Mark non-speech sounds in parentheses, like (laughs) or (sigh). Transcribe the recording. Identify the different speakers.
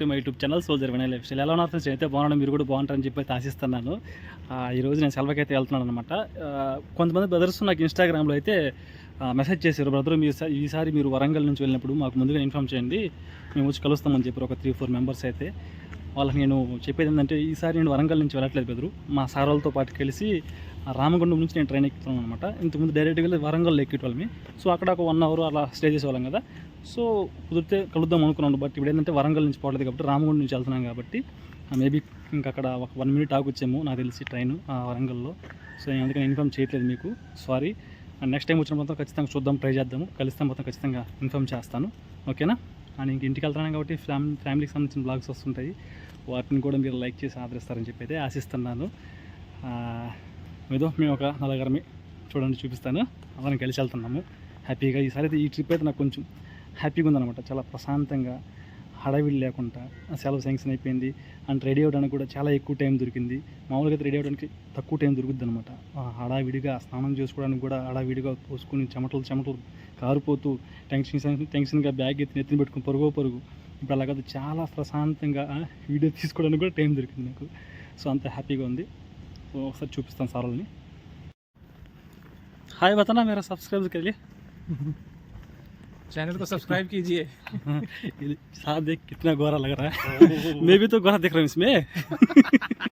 Speaker 1: To my YouTube channel soldier Vinay lifestyle ఎలా ఉన్నారు friends అయితే బాగున్నాను. మీరు కూడా బాగుంటారని చెప్పి ఆశిస్తున్నాను. ఈరోజు నేను సెలవుకి అయితే వెళ్తున్నాను అనమాట కొంతమంది బ్రదర్స్ నాకు ఇన్స్టాగ్రామ్లో అయితే మెసేజ్ చేశారు. బ్రదర్ మీ ఈసారి మీరు వరంగల్ నుంచి వెళ్ళినప్పుడు మాకు ముందుగా ఇన్ఫామ్ చేయండి. మేము వచ్చి కలుస్తామని చెప్పారు ఒక త్రీ ఫోర్ మెంబర్స్ అయితే. వాళ్ళకి నేను చెప్పేది ఏంటంటే ఈసారి నేను వరంగల్ నుంచి వెళ్ళట్లేదు బెదరు మా సార్ వాళ్ళతో పాటు కలిసి రామగుండం నుంచి నేను ట్రైన్ ఎక్కుతున్నాను అనమాట ఇంతకుముందు డైరెక్ట్గా వెళ్ళి వరంగల్ ఎక్కేటోళ్ళమి. సో అక్కడ ఒక వన్ అవర్ అలా స్టే చేసేవాళ్ళం కదా. సో కుదిరితే కలుద్దాం అనుకున్నాను. బట్ ఇప్పుడు ఏంటంటే వరంగల్ నుంచి పోవట్లేదు కాబట్టి రామగుండ నుంచి వెళ్తున్నాం కాబట్టి మేబీ ఇంకా అక్కడ ఒక వన్ మినిట్ ఆగొచ్చేమో నాకు తెలిసి ట్రైన్ వరంగల్లో. సో నేను అందుకని ఇన్ఫామ్ చేయట్లేదు మీకు. సారీ నెక్స్ట్ టైం వచ్చిన మొత్తం ఖచ్చితంగా చూద్దాం ట్రై చేద్దాము. కలిస్తే మొత్తం ఖచ్చితంగా ఇన్ఫామ్ చేస్తాను. ఓకేనా అండ్ ఇంక ఇంటికి వెళ్తున్నాను కాబట్టి ఫ్యామిలీ ఫ్యామిలీకి సంబంధించిన బ్లాగ్స్ వస్తుంటాయి. వాటిని కూడా మీరు లైక్ చేసి ఆదరిస్తారని చెప్పి అయితే ఆశిస్తున్నాను ఏదో మేము ఒక నలగరమే చూడండి చూపిస్తాను. అందరం కలిసి వెళ్తున్నాము. హ్యాపీగా ఈసారి అయితే ఈ ట్రిప్ అయితే నాకు కొంచెం హ్యాపీగా ఉందన్నమాట. చాలా ప్రశాంతంగా హడావిడి లేకుండా సెలవు శాంక్షన్ అయిపోయింది. అండ్ రెడీ అవ్వడానికి కూడా చాలా ఎక్కువ టైం దొరికింది. మామూలుగా అయితే రెడీ అవ్వడానికి తక్కువ టైం దొరుకుద్ది అనమాట హడావిడిగా స్నానం చేసుకోవడానికి కూడా హడావిడిగా పోసుకొని చెమటలు చెమటలు కారిపోతూ టెన్షన్ టెన్షన్గా బ్యాగ్ ఎత్తి ఎత్తిన పెట్టుకుని పరుగో పరుగు ఇప్పుడు అలా కాదు చాలా ప్రశాంతంగా వీడియో తీసుకోవడానికి కూడా టైం దొరికింది నాకు. సో అంత హ్యాపీగా ఉంది. సో ఒకసారి చూపిస్తాను సార్లని హాయ్ బతనా మీరు సబ్స్క్రైబ్కి వెళ్ళి
Speaker 2: चैनल को सब्सक्राइब कीजिए। (laughs)
Speaker 1: साथ देख कितना गोरा लग रहा है। (laughs) मैं भी तो गोरा देख रहा हूँ इसमें। (laughs)